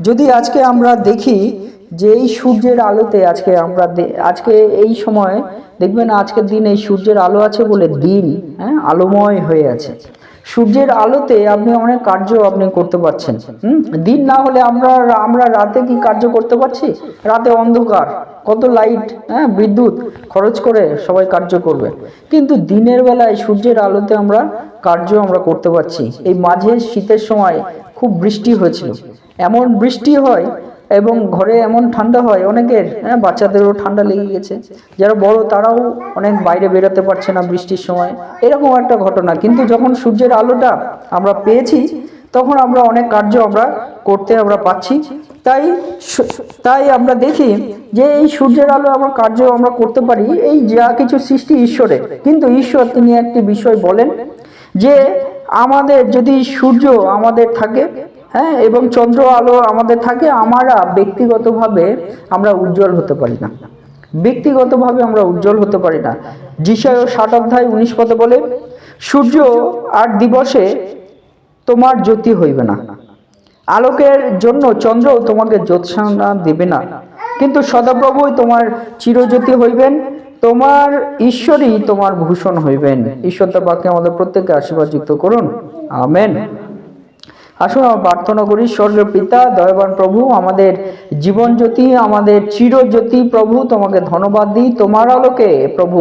যদি আজকে আমরা দেখি যে এই সূর্যের আলোতে আজকে আমরা আজকে এই সময় দেখবেন আজকের দিন এই সূর্যের আলো আছে বলে দিন হ্যাঁ আলোময় হয়ে আছে। সূর্যের আলোতে আপনি অনেক কার্য আপনি করতে পারছেন, হুম? দিন না হলে আমরা আমরা রাতে কি কার্য করতে পারছি? রাতে অন্ধকার, কত লাইট হ্যাঁ বিদ্যুৎ খরচ করে সবাই কার্য করবে। কিন্তু দিনের বেলায় সূর্যের আলোতে আমরা কার্য আমরা করতে পারছি। এই মাঝে শীতের সময় খুব বৃষ্টি হয়েছিল। এমন বৃষ্টি হয় এবং ঘরে এমন ঠান্ডা হয়, অনেকের হ্যাঁ বাচ্চাদেরও ঠান্ডা লেগে গেছে। যারা বড় তারাও অনেক বাইরে বেরোতে পারছে না বৃষ্টির সময়। এরকম একটা ঘটনা। কিন্তু যখন সূর্যের আলোটা আমরা পেয়েছি, তখন আমরা অনেক কার্য আমরা করতে আমরা পাচ্ছি তাই তাই আমরা দেখি যে এই সূর্যের আলো আমরা কার্য আমরা করতে পারি, এই যা কিছু সৃষ্টি ঈশ্বরের কিন্তু ঈশ্বর তিনি একটি বিষয় বলেন যে আমাদের যদি সূর্য আমাদের থাকে হ্যাঁ এবং চন্দ্র আলো আমাদের থাকে, আমরা ব্যক্তিগতভাবে আমরা উজ্জ্বল হতে পারি না। ব্যক্তিগতভাবে আমরা উজ্জ্বল হতে পারি না। যিশয় ষাট অধ্যায় উনিশ পদে বলে, সূর্য আর দিবসে তোমার জ্যোতি হইবে না। আলোকের জন্য চন্দ্র তোমাকে জ্যোৎসানা দেবে না। কিন্তু সদাপ্রভুই তোমার চিরজ্যোতি হইবেন, তোমার ঈশ্বরই তোমার ভূষণ হইবেন। ঈশ্বর তার বাক্যে আমাদের প্রত্যেককে আশীর্বাদ যুক্ত করুন। আমেন। আসুন আমরা প্রার্থনা করি স্বর্গের পিতা, দয়াবান প্রভু, আমাদের জীবন জ্যোতি আমাদের চিরজ্যোতি, প্রভু, তোমাকে ধন্যবাদ দিই। তোমার আলোকে, প্রভু,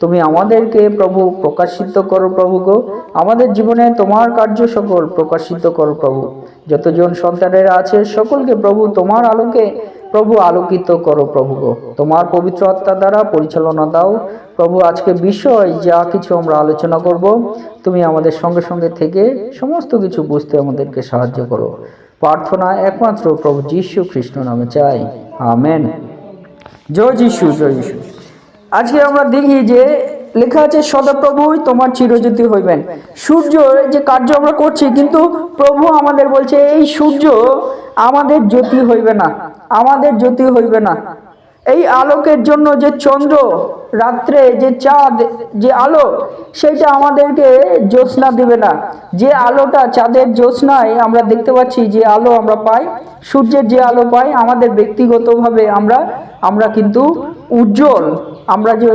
তুমি আমাদেরকে, প্রভু, প্রকাশিত করো প্রভু গো। আমাদের জীবনে তোমার কার্য সকল প্রকাশিত করো প্রভু। যতজন সন্তানেরা আছে, সকলকে প্রভু, তোমার আলোকে প্রভু আলোকিত করো প্রভু গো। তোমার পবিত্র আত্মা দ্বারা পরিচালনা দাও। প্রভু, আজকে বিষয় যা কিছু আমরা আলোচনা করব, তুমি আমাদের সঙ্গে সঙ্গে থেকে সমস্ত কিছু বুঝতে আমাদেরকে সাহায্য করো। প্রার্থনা একমাত্র প্রভু যীশু খ্রিস্ট নামে চাই। আমেন। জয় যিশু জয় যিশু। আজকে আমরা দেখি যে লেখা আছে সদাপ্রভুই তোমার চিরজ্যোতি হইবেন। সূর্য যে কার্য আমরা করছি, কিন্তু প্রভু আমাদের বলছে, এই সূর্য আমাদের জ্যোতি হইবে না, আমাদের জ্যোতি হইবে না। এই আলোকের জন্য যে চন্দ্র, রাত্রে যে চাঁদ, যে আলো, সেটা আমাদেরকে জ্যোৎস্না দিবে না। যে আলোটা চাঁদের জ্যোৎস্নায় আমরা দেখতে পাচ্ছি যে আলো আমরা পাই, সূর্যের যে আলো পাই, আমাদের ব্যক্তিগতভাবে আমরা আমরা কিন্তু উজ্জ্বল, আমরা যে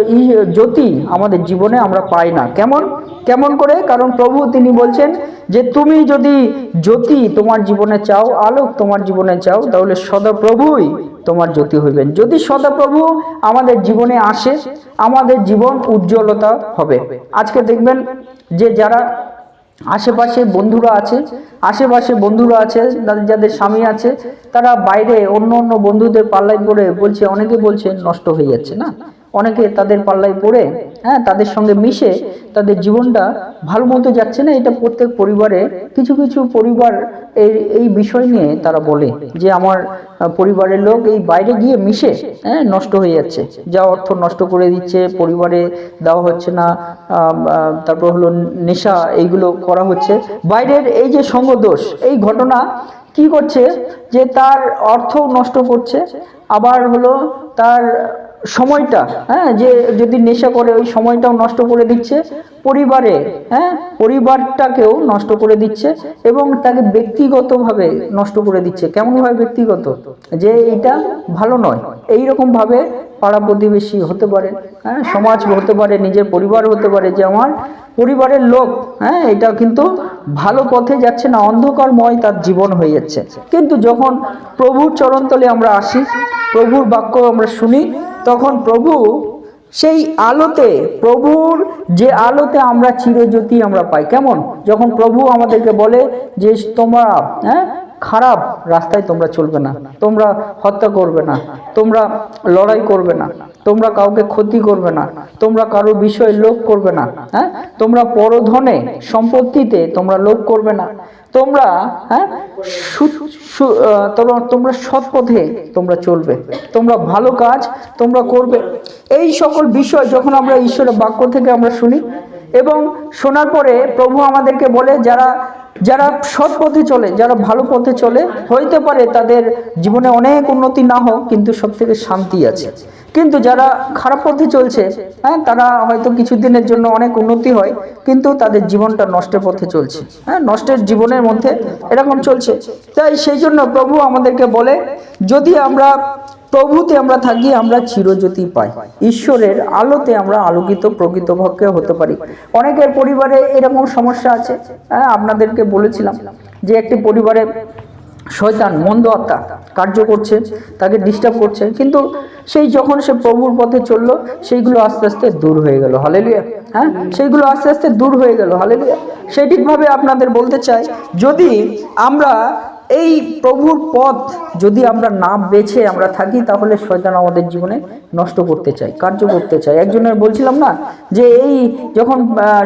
জ্যোতি আমাদের জীবনে আমরা পাই না। কেমন? কেমন করে? কারণ প্রভু তিনি বলছেন যে তুমি যদি জ্যোতি তোমার জীবনে চাও, আলোক তোমার জীবনে চাও, তাহলে সদাপ্রভুই তোমার জ্যোতি হইবেন। যদি সদাপ্রভু আমাদের জীবনে আসে, আমাদের জীবন উজ্জ্বলতা হবে। আজকে দেখবেন যে যারা আশেপাশে বন্ধুরা আছে, আশেপাশে বন্ধুরা আছে, যাদের- যাদের স্বামী আছে, তারা বাইরে অন্য অন্য বন্ধুদের পাল্লায় করে বলছে, অনেকে বলছে নষ্ট হয়ে যাচ্ছে না? অনেকে তাদের পাল্লায় পড়ে হ্যাঁ তাদের সঙ্গে মিশে তাদের জীবনটা ভালো মতো যাচ্ছে না। এটা প্রত্যেক পরিবারে কিছু কিছু পরিবার এই এই বিষয় নিয়ে তারা বলে যে আমার পরিবারের লোক এই বাইরে গিয়ে মিশে হ্যাঁ নষ্ট হয়ে যাচ্ছে। যা অর্থ নষ্ট করে দিচ্ছে, পরিবারে দেওয়া হচ্ছে না তারপর হলো নেশা, এইগুলো করা হচ্ছে। বাইরের এই যে সঙ্গদোষ, এই ঘটনা কি করছে? যে তার অর্থ নষ্ট করছে, আবার হলো তার সময়টা হ্যাঁ যে যদি নেশা করে, ওই সময়টাও নষ্ট করে দিচ্ছে। পরিবারে হ্যাঁ পরিবারটাকেও নষ্ট করে দিচ্ছে এবং তাকে ব্যক্তিগতভাবে নষ্ট করে দিচ্ছে। কেমনভাবে ব্যক্তিগত? যে এটা ভালো নয়। এই রকমভাবে পাড়া প্রতিবেশী হতে পারে হ্যাঁ সমাজ হতে পারে, নিজের পরিবার হতে পারে যে আমার পরিবারের লোক হ্যাঁ এটা কিন্তু ভালো পথে যাচ্ছে না, অন্ধকারময় তার জীবন হয়ে যাচ্ছে। কিন্তু যখন প্রভুর চরণতলে আমরা আসি, প্রভুর বাক্য আমরা শুনি তখন প্রভু সেই আলোতে, প্রভুর যে আলোতে আমরা চিরজ্যোতি আমরা পাই। কেমন? যখন প্রভু আমাদেরকে বলে যে তোমরা হ্যাঁ খারাপ রাস্তায় তোমরা চলবে না, তোমরা হত্যা করবে না, তোমরা লড়াই করবে না, তোমরা কাউকে ক্ষতি করবে না, তোমরা কারও বিষয়ে লোভ করবে না হ্যাঁ তোমরা পরধনে, সম্পত্তিতে তোমরা লোভ করবে না। তোমরা হ্যাঁ তোমরা সৎ পথে তোমরা চলবে। তোমরা ভালো কাজ তোমরা করবে। এই সকল বিষয় যখন আমরা ঈশ্বরের বাক্য থেকে আমরা শুনি, এবং শোনার পরে প্রভু আমাদেরকে বলে, যারা যারা সৎ পথে চলে, যারা ভালো পথে চলে, হইতে পারে তাদের জীবনে অনেক উন্নতি না হোক, কিন্তু সব থেকে শান্তি আছে। কিন্তু যারা খারাপ পথে চলছে হ্যাঁ তারা হয়তো কিছুদিনের জন্য অনেক উন্নতি হয়, কিন্তু তাদের জীবনটা নষ্টের পথে চলছে। হ্যাঁ নষ্টের জীবনের মধ্যে এরকম চলছে। তাই সেই জন্য প্রভু আমাদেরকে বলে, যদি আমরা প্রভুতে আমরা থাকি, আমরা চিরজ্যোতি পাই। ঈশ্বরের আলোতে আমরা আলোকিত প্রকৃতপক্ষে হতে পারি। অনেকের পরিবারে এরকম সমস্যা আছে। হ্যাঁ আপনাদেরকে বলেছিলাম যে একটি পরিবারে শয়তান, মন্দ আত্মা কার্য করছে, তাকে ডিস্টার্ব করছে। কিন্তু সেই যখন সে প্রভুর পথে চলল, সেইগুলো আস্তে আস্তে দূর হয়ে গেল। হালেলুয়া হ্যাঁ সেইগুলো আস্তে আস্তে দূর হয়ে গেল। হালেলুয়া সেই ঠিকভাবে আপনাদের বলতে চাই, যদি আমরা এই প্রভুর পথ যদি আমরা না বেছে আমরা থাকি, তাহলে শয়তান আমাদের জীবনে নষ্ট করতে চাই কার্য করতে চাই একজনের বলছিলাম না যে এই যখন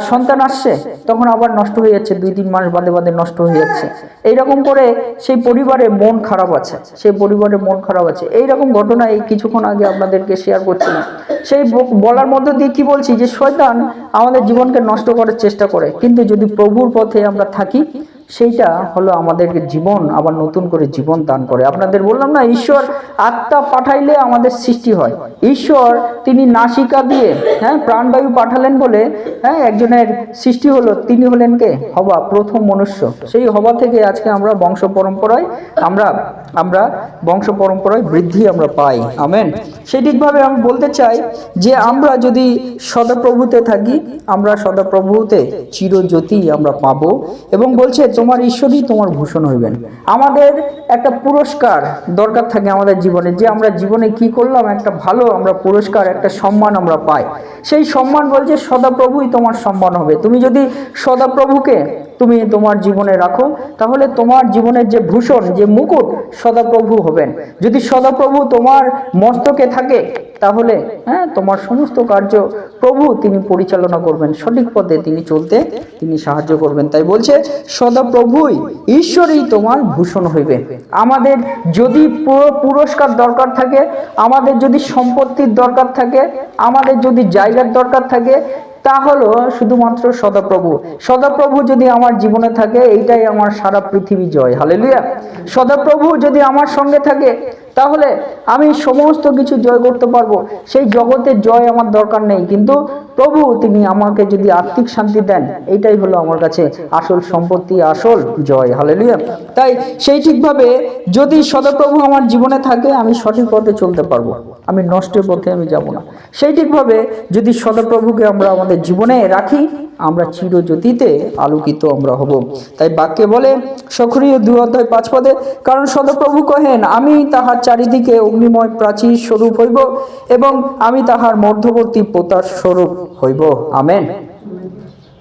সন্তান আসছে, তখন আবার নষ্ট হয়ে যাচ্ছে, দুই তিন মাস বাদে বাদে নষ্ট হয়ে যাচ্ছে। এইরকম করে সেই পরিবারে মন খারাপ আছে, সেই পরিবারে মন খারাপ আছে। এইরকম ঘটনা এই কিছুক্ষণ আগে আপনাদেরকে শেয়ার করছিলাম। সেই বলার মধ্য দিয়ে কি বলছি যে, শয়তান আমাদের জীবনকে নষ্ট করার চেষ্টা করে, কিন্তু যদি প্রভুর পথে আমরা থাকি সেইটা হলো আমাদেরকে জীবন, আবার নতুন করে জীবন দান করে। আপনাদের বললাম না, ঈশ্বর আত্মা পাঠাইলে আমাদের সৃষ্টি হয়। ঈশ্বর তিনি নাসিকা দিয়ে হ্যাঁ প্রাণবায়ু পাঠালেন বলে হ্যাঁ একজনের সৃষ্টি হলো, তিনি হলেন কে? হবা, প্রথম মনুষ্য। সেই হবা থেকে আজকে আমরা বংশ পরম্পরায়, আমরা আমরা বংশ পরম্পরায় বৃদ্ধি আমরা পাই। আমেন। সেই ঠিকভাবে আমি বলতে চাই যে আমরা যদি সদাপ্রভুতে থাকি, আমরা সদাপ্রভুতে চিরজ্যোতি আমরা পাবো এবং বলছে তোমার ঈশ্বরই তোমার ভূষণ হইবেন। আমাদের একটা পুরস্কার দরকার থাকে আমাদের জীবনে, যে আমরা জীবনে কি করলাম, একটা ভালো আমরা পুরস্কার, একটা সম্মান আমরা পাই। সেই সম্মান বলছে সদাপ্রভুই তোমার সম্মান হবে। তুমি যদি সদাপ্রভুকে তুমি তোমার জীবনে রাখো, তাহলে তোমার জীবনের যে ভূষণ যে মুকুট, সদাপ্রভু হবেন। যদি সদাপ্রভু তোমার মস্তকে থাকে, তাহলে হ্যাঁ তোমার সমস্ত কার্য প্রভু তিনি পরিচালনা করবেন। সঠিক পথে তিনি চলতে তিনি সাহায্য করবেন। তাই বলছে, সদাপ্রভুই ঈশ্বরই তোমার ভূষণ হইবে। আমাদের যদি পুরো পুরস্কার দরকার থাকে, আমাদের যদি সম্পত্তির দরকার থাকে, আমাদের যদি জায়গার দরকার থাকে তা হলো শুধুমাত্র সদাপ্রভু। সদাপ্রভু যদি আমার জীবনে থাকে, এইটাই আমার সারা পৃথিবী জয়। হালেলুয়া। সদাপ্রভু যদি আমার সঙ্গে থাকে, তাহলে আমি সমস্ত কিছু জয় করতে পারব। সেই জগতের জয় আমার দরকার নেই। কিন্তু প্রভু, তিনি আমাকে যদি আর্থিক শান্তি দেন, এইটাই হলো আমার কাছে আসল সম্পত্তি, আসল জয়। হালেলুয়া। তাই সেই ঠিকভাবে যদি সদাপ্রভু আমার জীবনে থাকে, আমি সঠিক পথে চলতে পারব। আমি নষ্টের পথে আমি যাব না। সেই ঠিকভাবে যদি সদাপ্রভুকে আমরা আমাদের জীবনে রাখি, আমরা চিরজ্যোতিতে আলোকিত আমরা হব। তাই বাক্যে বলে, সক্রিয় দু অধ্যায় পাঁচ পদে, কারণ সদপ্রভু কহেন, আমি তাহার চারিদিকে অগ্নিময় প্রাচীর স্বরূপ হইব এবং আমি তাহার মধ্যবর্তী পোতার স্বরূপ হইব। আমেন।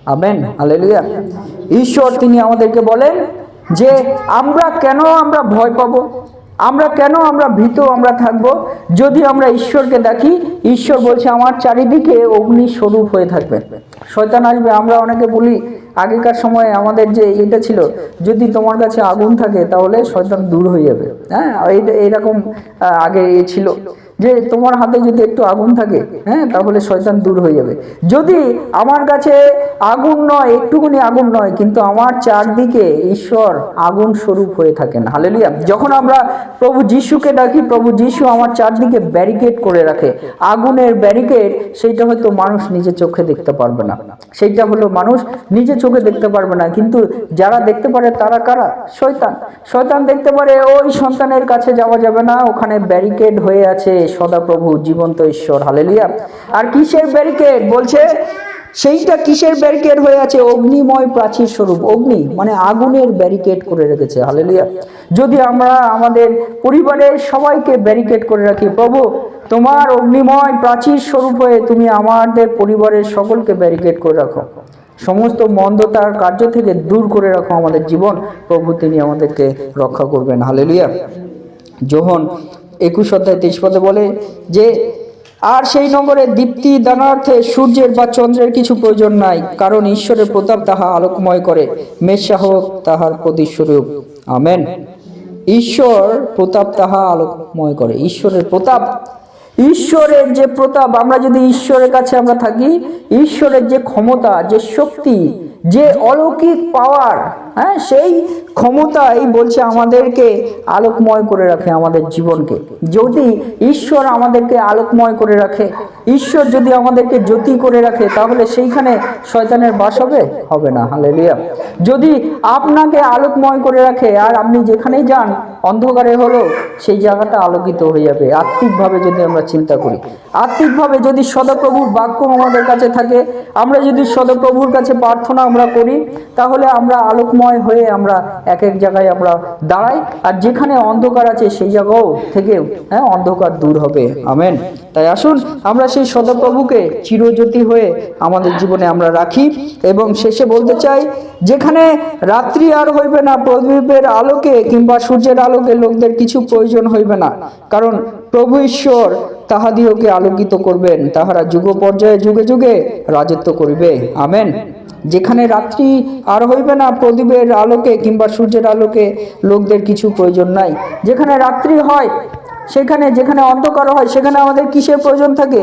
আমেন। হালেলুয়া। ঈশ্বর তিনি আমাদেরকে বলেন যে, আমরা কেন আমরা ভয় পাবো? আমরা কেন আমরা ভীত আমরা থাকব? যদি আমরা ঈশ্বরকে দেখি, ঈশ্বর বলছে, আমার চারিদিকে অগ্নি স্বরূপ হয়ে থাকবে। শয়তান আসবে, আমরা অনেকে বলি, আগেকার সময়ে আমাদের যে এটা ছিল, যদি তোমার কাছে আগুন থাকে, তাহলে শয়তান দূর হয়ে যাবে। হ্যাঁ এইরকম আগে ছিল। যে তোমার হাতে যদি একটু আগুন থাকে হ্যাঁ তাহলে শয়তান দূর হয়ে যাবে। যদি আমার কাছে আগুন নয় একটুকুনি আগুন নয়, কিন্তু আমার চারদিকে ঈশ্বর আগুন স্বরূপ হয়ে থাকেন। হালেলুয়া। যখন আমরা প্রভু যিশুকে ডাকি, প্রভু যিশু আমার চারদিকে ব্যারিকেড করে রাখে। আগুনের ব্যারিকেড সেইটা হয়তো মানুষ নিজে চোখে দেখতে পারবে না। সেইটা হলো মানুষ নিজে চোখে দেখতে পারবে না, কিন্তু যারা দেখতে পারে তারা কারা? শয়তান। শয়তান দেখতে পারে, ওই সন্তানের কাছে যাওয়া যাবে না, ওখানে ব্যারিকেড হয়ে আছে। সদাপ্রভু, জীবন্ত ঈশ্বর হালেলুয়া আর কিসের ব্যারিকেড বলছে, সেইটা কিসের ব্যারিকেড হয়ে আছে? অগ্নিময় প্রাচীর স্বরূপ, অগ্নি মানে আগুনের ব্যারিকেড করে রেখেছে হালেলুয়া যদি আমরা আমাদের পরিবারের সবাইকে ব্যারিকেড করে রাখি, প্রভু, তোমার অগ্নিময় প্রাচীর স্বরূপ হয়ে তুমি আমাদের পরিবারের সকলকে ব্যারিকেড করে রাখো। সমস্ত মন্দতার কার্য থেকে দূর করে রাখো আমাদের জীবন। প্রভু, তিনি আমাদেরকে রক্ষা করবেন হালেলুয়া যোহন একুশ অধ্যায় তেইশ পদে বলে যে, আর সেই নগরে দীপ্তি দানার্থে সূর্যের বা চন্দ্রের কিছু প্রয়োজন নাই, কারণ ঈশ্বরের প্রতাপ তাহা আলোকময় করে। মেষা হোক তাহার প্রতিস্বরূপ আমেন। ঈশ্বর প্রতাপ তাহা আলোকময় করে। ঈশ্বরের প্রতাপ। ঈশ্বরের যে প্রতাপ, আমরা যদি ঈশ্বরের কাছে আমরা থাকি, ঈশ্বরের যে ক্ষমতা, যে শক্তি, যে অলৌকিক পাওয়ার হ্যাঁ সেই ক্ষমতাই বলছে আমাদেরকে আলোকময় করে রাখে আমাদের জীবনকে। যদি ঈশ্বর আমাদেরকে আলোকময় করে রাখে, ঈশ্বর যদি আমাদেরকে জ্যোতি করে রাখে, তাহলে সেইখানে শয়তানের বাস হবে? হবে না, হালেলুয়া। যদি আপনাকে আলোকময় করে রাখে, আর আপনি যেখানেই যান, অন্ধকারে হলো সেই জায়গাটা আলোকিত হয়ে যাবে। আত্মিকভাবে যদি আমরা চিন্তা করি, আত্মিকভাবে যদি সদপ্রভুর বাক্য আমাদের কাছে থাকে, আমরা যদি সদপ্রভুর কাছে প্রার্থনা আমরা করি, তাহলে আমরা আলোকময় হয়ে আমরা এক এক জায়গায় আমরা দাঁড়াই, আর যেখানে অন্ধকার আছে সেই জায়গাও থেকেও হ্যাঁ অন্ধকার দূর হবে। আমেন। তাই আসুন, আমরা সেই সদপ্রভুকে চিরজ্যোতি হয়ে আমাদের জীবনে আমরা রাখি এবং শেষে বলতে চাই, যেখানে রাত্রি আর হইবে না, প্রদীপের আলোকে কিংবা সূর্যের আলোকে লোকদের কিছু প্রয়োজন হইবে না। কারণ প্রভু ঈশ্বর তাহাদিওকে আলোকিত করবেন, তাহারা যুগ পর্যায়ে যুগে যুগে রাজত্ব করিবে। আমেন। যেখানে রাত্রি আর হইবে না, প্রদীপের আলোকে কিংবা সূর্যের আলোকে লোকদের কিছু প্রয়োজন নাই। যেখানে রাত্রি হয়, সেখানে, যেখানে অন্ধকার হয়, সেখানে আমাদের কিসের প্রয়োজন থাকে?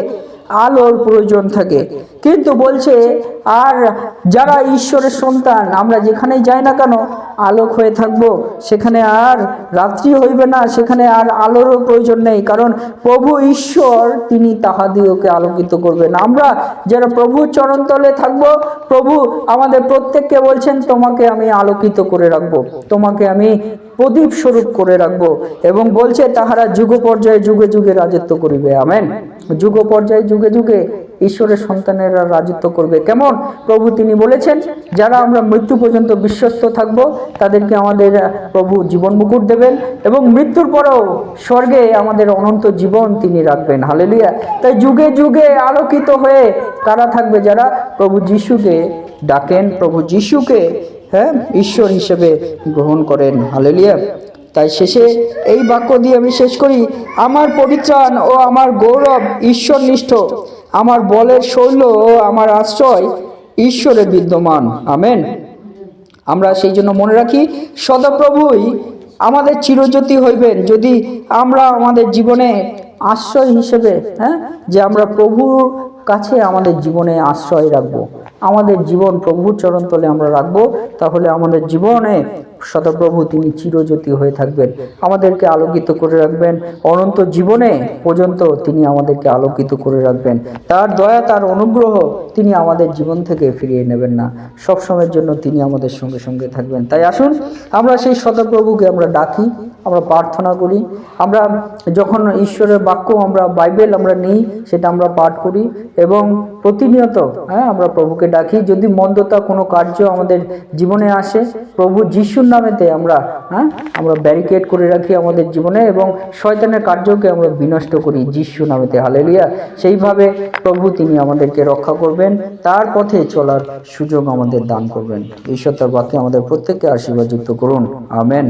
আলোর প্রয়োজন থাকে। কিন্তু বলছে, আর যারা ঈশ্বরের সন্তান, আমরা যেখানেই যাই না কেন, আলোক হয়ে থাকব। সেখানে আর রাত্রি হইবে না, সেখানে আর আলোরও প্রয়োজন নেই। কারণ প্রভু ঈশ্বর, তিনি তাহাদিওকে আলোকিত করবেন। আমরা যারা প্রভুর চরণতলে থাকব, প্রভু আমাদের প্রত্যেককে বলছেন, তোমাকে আমি আলোকিত করে রাখব। তোমাকে আমি প্রদীপ স্বরূপ করে রাখব এবং বলছে, তাহারা যুগ পর্যায়ে যুগে যুগে রাজত্ব করিবে। আমেন। যুগ পর্যায়ে যুগে যুগে ঈশ্বরের সন্তানেরা রাজত্ব করবে। কেমন? প্রভু তিনি বলেছেন, যারা আমরা মৃত্যু পর্যন্ত বিশ্বস্ত থাকব, তাদেরকে আমাদের প্রভু জীবন মুকুট দেবেন এবং মৃত্যুর পরেও স্বর্গে আমাদের অনন্ত জীবন তিনি রাখবেন। হালেলুয়া। তাই যুগে যুগে আলোকিত হয়ে কারা থাকবে যারা? প্রভু যিশুকে ডাকেন। প্রভু যিশুকে হ্যাঁ? ঈশ্বর হিসেবে গ্রহণ করেন। হালেলুয়া। তাই শেষে এই বাক্য দিয়ে আমি শেষ করি, আমার পরিত্রাণ ও আমার গৌরব ঈশ্বরনিষ্ঠ। আমার বলের শৈল ও আমার আশ্রয় ঈশ্বরে বিদ্যমান। আমেন। আমরা সেই জন্য মনে রাখি, সদাপ্রভুই আমাদের চিরজ্যোতি হইবেন। যদি আমরা আমাদের জীবনে আশ্রয় হিসেবে হ্যাঁ? যে আমরা প্রভুর কাছে আমাদের জীবনে আশ্রয় রাখব। আমাদের জীবন প্রভুর চরণতলে আমরা রাখব। তাহলে আমাদের জীবনে সদাপ্রভু তিনি চিরজ্যোতি হয়ে থাকবেন। আমাদেরকে আলোকিত করে রাখবেন। অনন্ত জীবনে পর্যন্ত তিনি আমাদেরকে আলোকিত করে রাখবেন। তার দয়া, তার অনুগ্রহ তিনি আমাদের জীবন থেকে ফিরিয়ে নেবেন না। সবসময়ের জন্য তিনি আমাদের সঙ্গে সঙ্গে থাকবেন। তাই আসুন, আমরা সেই সদাপ্রভুকে আমরা ডাকি। আমরা প্রার্থনা করি। আমরা যখন ঈশ্বরের বাক্য আমরা বাইবেল আমরা নিই, সেটা আমরা পাঠ করি এবং প্রতিনিয়ত হ্যাঁ আমরা প্রভুকে ডাকি। যদি মন্দতা কোনো কার্য আমাদের জীবনে আসে, প্রভু যিশুর নামেতে আমরা হ্যাঁ আমরা ব্যারিকেড করে রাখি আমাদের জীবনে এবং শয়তানের কার্যকে আমরা বিনষ্ট করি যিশু নামেতে। হালেলিয়া সেইভাবে প্রভু তিনি আমাদেরকে রক্ষা করবেন, তার পথে চলার সুযোগ আমাদের দান করবেন। ঈশ্বর তার বাক্যে আমাদের প্রত্যেককে আশীর্বাদ যুক্ত করুন। আমেন